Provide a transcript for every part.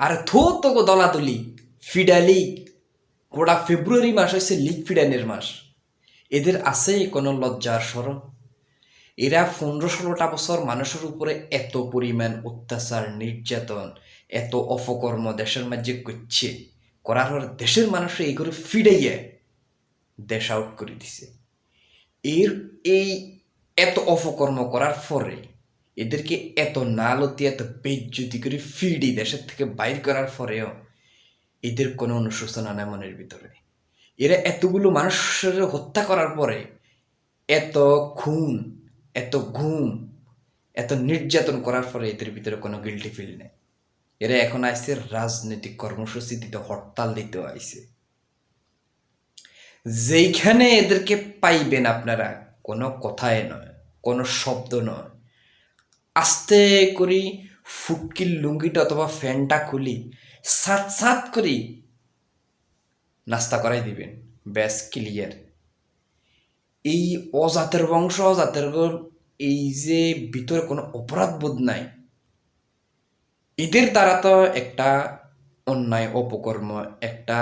আর থো তোকে দলাদলি, ফিডা লিগ। গোটা ফেব্রুয়ারি মাস হচ্ছে লিগ ফিডানের মাস। এদের আছে কোনো লজ্জার সরম এরা পনেরো ষোলোটা বছর মানুষের উপরে এত পরিমাণ অত্যাচার, নির্যাতন, এত অপকর্ম দেশের মাঝে করছে, করার পর দেশের মানুষ এই করে ফিডাইয়ে দেশ আউট করে দিছে। এর এই এত অপকর্ম করার পরে এদেরকে এত নালতি, এত বেজ্জুতি করে ফিডি দেশের থেকে বাইর করার পরেও এদের কোনো অনুশোচনা নেই মনের ভিতরে এরা এতগুলো মানুষের হত্যা করার পরে এত খুন, এত ঘুম, এত নির্যাতন করার পরে এদের ভিতরে কোনো গিল্টি ফিল নেই। এরা এখন আইসে রাজনৈতিক কর্মসূচি দিতে হরতাল দিতে আইসে। যেইখানে এদেরকে পাইবেন আপনারা, কোনো কথায় নয়, কোনো শব্দ নয়। আস্তে করি ফুটকির লুঙ্গিটা অথবা ফ্যানটা খুলি, সাত সাত করি নাস্তা করাই দিবেন, ব্যাস ক্লিয়ার। এই অজাতের বংশ, অজাতের এই যে ভিতরে কোনো অপরাধ বোধ নাই, এদের দ্বারা তো একটা অন্যায়, অপকর্ম, একটা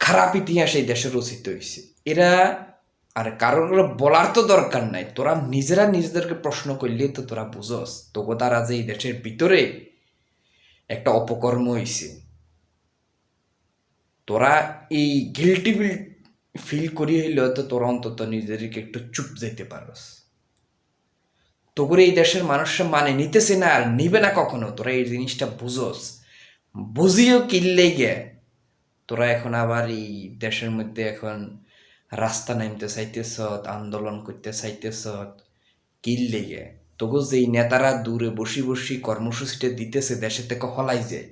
খারাপ ইতিহাস এই দেশে রচিত হয়েছে। এরা আর কারোর বলার তো দরকার নাই। তোরা নিজেরা নিজেদেরকে প্রশ্ন করলে তো তোরা বুঝস। তোকে তারা যে এই দেশের ভিতরে একটা অপকর্ম হয়েছে তোরা এই গিলটি ফিল করি হইলেও তো তোরা অন্তত নিজেদেরকে একটু চুপ যেতে পারস। তোগুলো এই দেশের মানুষরা মানে নিতেছে না আর নিবে না কখনো। তোরা এই জিনিসটা বুঝস। বুঝিও কিনলে গে। তোরা এখন আবার এই দেশের মধ্যে এখন রাস্তা নামতে চাইতেছ আন্দোলন করতে চাইতেছ কিনলে লেগে। তবু যেই নেতারা দূরে বসি বসি কর্মসূচিটা দিতেছে, দেশে থেকে হলাই যায়।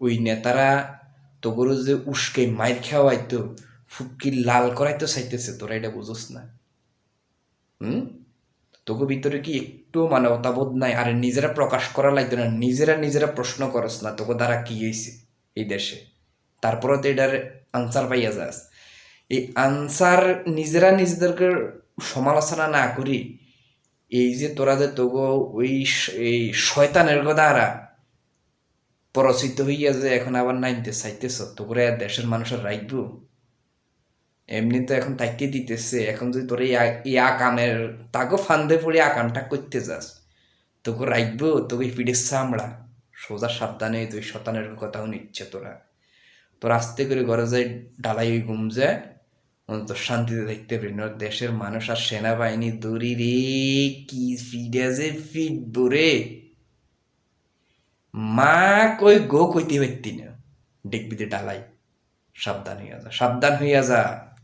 ওই নেতারা তোগুলো যে উস্কে মাইর খাওয়াইতো ফুটকি লাল করাইতে চাইতেছে, তোরা এটা বুঝোস না। হুম? তোকে ভিতরে কি একটু মানবতাবোধ নাই? আর নিজেরা প্রকাশ করা লাগতো না, নিজেরা নিজেরা প্রশ্ন করস না তোকে দ্বারা কি হয়েছে এই দেশে? তারপরে তো এটার আনসার পাইয়া যাস। এই আনসার নিজেরা নিজেদেরকে সমালোচনা না করি। এই যে তোরা যে তবু ওই এই শয়তানের দ্বারা পরচিত হইয়া যে এখন আবার নাইনতে চাইতেছ তোরে দেশের মানুষের রাখব এমনি তো এখন তাইকে দিতেছে, এখন যদি তোর এই আকামের তাকে ফান্দে পড়ে আকামটা করতে যাস তোকে রাখব তোকে পিঠের চামড়া। সোজা সাবধানে তুই শতানের কথাও নিচ্ছে তোরা। তোর আস্তে করে ঘরে যাই, ডালাই ঘুম যায় অন্তত শান্তিতে দেখতে পারি না। দেশের মানুষ আর সেনাবাহিনী দড়ি রে, কি ফিডে যে ফিটবো রে। মা কই গো কইতে পারতি না। যে ডালাই। সাবধান হইয়া যা, সাবধান হইয়া যা।